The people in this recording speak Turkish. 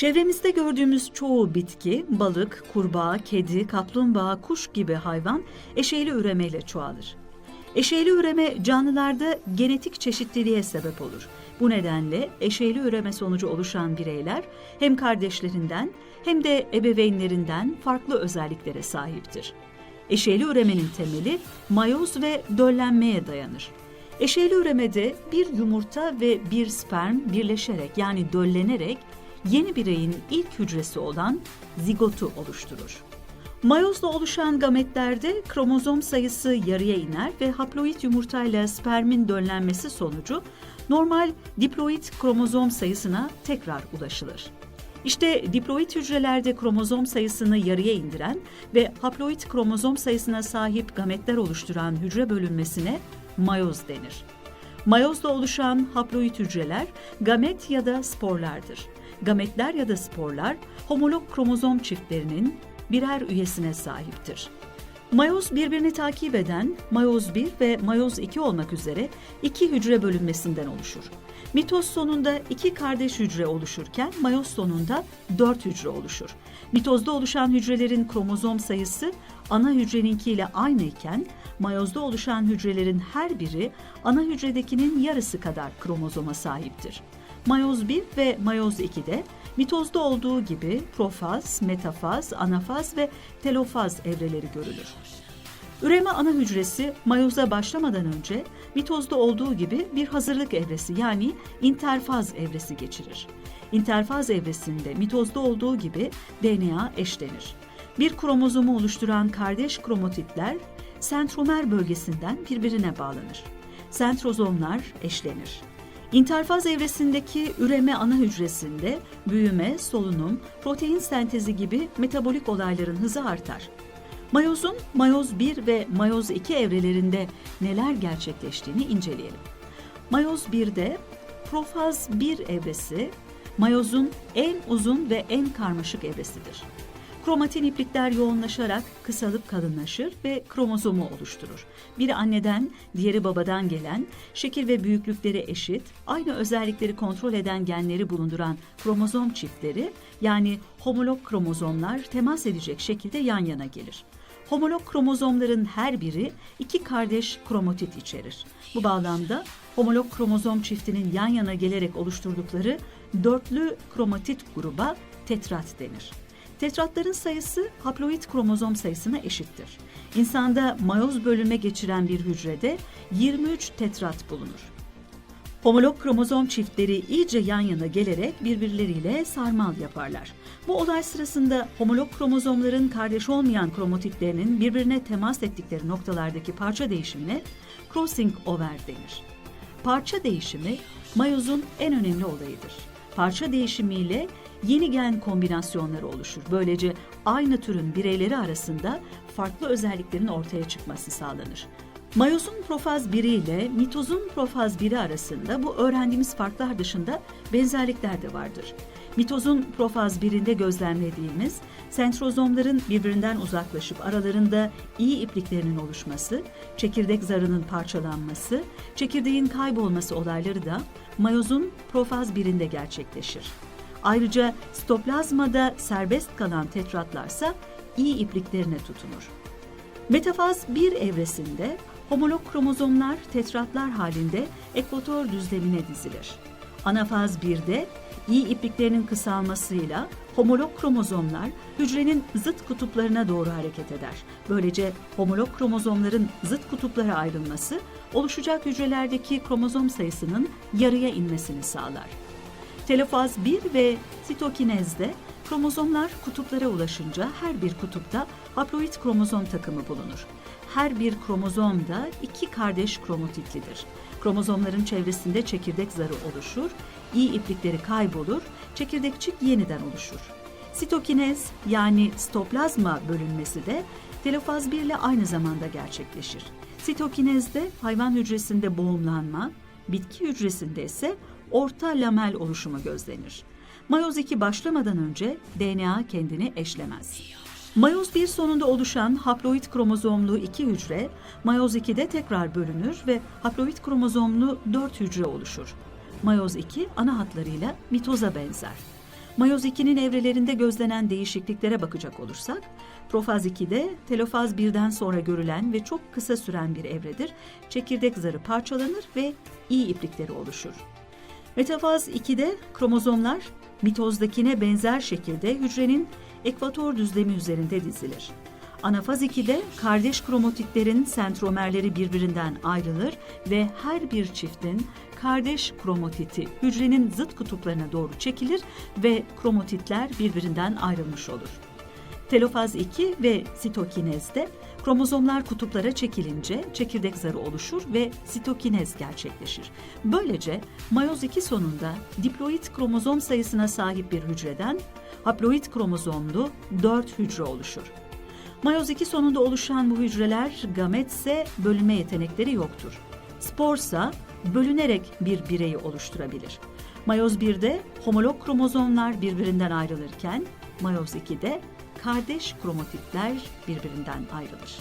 Çevremizde gördüğümüz çoğu bitki, balık, kurbağa, kedi, kaplumbağa, kuş gibi hayvan eşeyli üremeyle çoğalır. Eşeyli üreme canlılarda genetik çeşitliliğe sebep olur. Bu nedenle eşeyli üreme sonucu oluşan bireyler hem kardeşlerinden hem de ebeveynlerinden farklı özelliklere sahiptir. Eşeyli üremenin temeli mayoz ve döllenmeye dayanır. Eşeyli üremede bir yumurta ve bir sperm birleşerek yani döllenerek yeni bireyin ilk hücresi olan zigotu oluşturur. Mayozla oluşan gametlerde kromozom sayısı yarıya iner ve haploid yumurtayla spermin döllenmesi sonucu normal diploid kromozom sayısına tekrar ulaşılır. İşte diploid hücrelerde kromozom sayısını yarıya indiren ve haploid kromozom sayısına sahip gametler oluşturan hücre bölünmesine mayoz denir. Mayozla oluşan haploid hücreler gamet ya da sporlardır. Gametler ya da sporlar homolog kromozom çiftlerinin birer üyesine sahiptir. Mayoz birbirini takip eden mayoz 1 ve mayoz 2 olmak üzere iki hücre bölünmesinden oluşur. Mitoz sonunda iki kardeş hücre oluşurken mayoz sonunda dört hücre oluşur. Mitozda oluşan hücrelerin kromozom sayısı ana hücreninkiyle aynı iken mayozda oluşan hücrelerin her biri ana hücredekinin yarısı kadar kromozoma sahiptir. Mayoz 1 ve mayoz 2'de mitozda olduğu gibi profaz, metafaz, anafaz ve telofaz evreleri görülür. Üreme ana hücresi mayoza başlamadan önce mitozda olduğu gibi bir hazırlık evresi yani interfaz evresi geçirir. İnterfaz evresinde mitozda olduğu gibi DNA eşlenir. Bir kromozomu oluşturan kardeş kromotitler sentromer bölgesinden birbirine bağlanır. Sentrozomlar eşlenir. İnterfaz evresindeki üreme ana hücresinde büyüme, solunum, protein sentezi gibi metabolik olayların hızı artar. Mayozun mayoz 1 ve mayoz 2 evrelerinde neler gerçekleştiğini inceleyelim. Mayoz 1'de profaz 1 evresi mayozun en uzun ve en karmaşık evresidir. Kromatin iplikler yoğunlaşarak kısalıp kalınlaşır ve kromozomu oluşturur. Biri anneden, diğeri babadan gelen, şekil ve büyüklükleri eşit, aynı özellikleri kontrol eden genleri bulunduran kromozom çiftleri yani homolog kromozomlar temas edecek şekilde yan yana gelir. Homolog kromozomların her biri iki kardeş kromatit içerir. Bu bağlamda homolog kromozom çiftinin yan yana gelerek oluşturdukları dörtlü kromatit gruba tetrat denir. Tetratların sayısı haploid kromozom sayısına eşittir. İnsanda mayoz bölünme geçiren bir hücrede 23 tetrat bulunur. Homolog kromozom çiftleri iyice yan yana gelerek birbirleriyle sarmal yaparlar. Bu olay sırasında homolog kromozomların kardeş olmayan kromotitlerinin birbirine temas ettikleri noktalardaki parça değişimine crossing over denir. Parça değişimi mayozun en önemli olayıdır. Parça değişimiyle yeni gen kombinasyonları oluşur. Böylece aynı türün bireyleri arasında farklı özelliklerin ortaya çıkması sağlanır. Mayozun profaz 1 ile mitozun profaz 1'i arasında bu öğrendiğimiz farklar dışında benzerlikler de vardır. Mitozun profaz 1'inde gözlemlediğimiz sentrozomların birbirinden uzaklaşıp aralarında iyi ipliklerinin oluşması, çekirdek zarının parçalanması, çekirdeğin kaybolması olayları da mayozun profaz 1'inde gerçekleşir. Ayrıca stoplazmada serbest kalan tetratlarsa iyi ipliklerine tutunur. Metafaz 1 evresinde homolog kromozomlar tetratlar halinde ekvator düzlemine dizilir. Anafaz 1'de iyi ipliklerinin kısalmasıyla homolog kromozomlar hücrenin zıt kutuplarına doğru hareket eder. Böylece homolog kromozomların zıt kutuplara ayrılması oluşacak hücrelerdeki kromozom sayısının yarıya inmesini sağlar. Telofaz 1 ve sitokinezde kromozomlar kutuplara ulaşınca her bir kutupta haploid kromozom takımı bulunur. Her bir kromozom da iki kardeş kromotitlidir. Kromozomların çevresinde çekirdek zarı oluşur, iyi iplikleri kaybolur, çekirdekçik yeniden oluşur. Sitokinez yani stoplazma bölünmesi de telofaz 1 ile aynı zamanda gerçekleşir. Sitokinezde hayvan hücresinde boğumlanma, bitki hücresinde ise orta lamel oluşumu gözlenir. Mayoz 2 başlamadan önce DNA kendini eşlemez. Mayoz 1 sonunda oluşan haploid kromozomlu iki hücre, mayoz 2'de tekrar bölünür ve haploid kromozomlu 4 hücre oluşur. Mayoz 2 ana hatlarıyla mitoza benzer. Mayoz 2'nin evrelerinde gözlenen değişikliklere bakacak olursak, profaz 2'de telofaz 1'den sonra görülen ve çok kısa süren bir evredir. Çekirdek zarı parçalanır ve iyi iplikleri oluşur. Metafaz 2'de kromozomlar mitozdakine benzer şekilde hücrenin ekvator düzlemi üzerinde dizilir. Anafaz 2'de kardeş kromotitlerin sentromerleri birbirinden ayrılır ve her bir çiftin kardeş kromotiti hücrenin zıt kutuplarına doğru çekilir ve kromotitler birbirinden ayrılmış olur. Telofaz 2 ve sitokinezde kromozomlar kutuplara çekilince çekirdek zarı oluşur ve sitokinez gerçekleşir. Böylece mayoz 2 sonunda diploid kromozom sayısına sahip bir hücreden haploid kromozomlu 4 hücre oluşur. Mayoz 2 sonunda oluşan bu hücreler gametse bölünme yetenekleri yoktur. Sporsa bölünerek bir bireyi oluşturabilir. Mayoz 1'de homolog kromozomlar birbirinden ayrılırken mayoz 2'de kardeş kromotitler birbirinden ayrılır.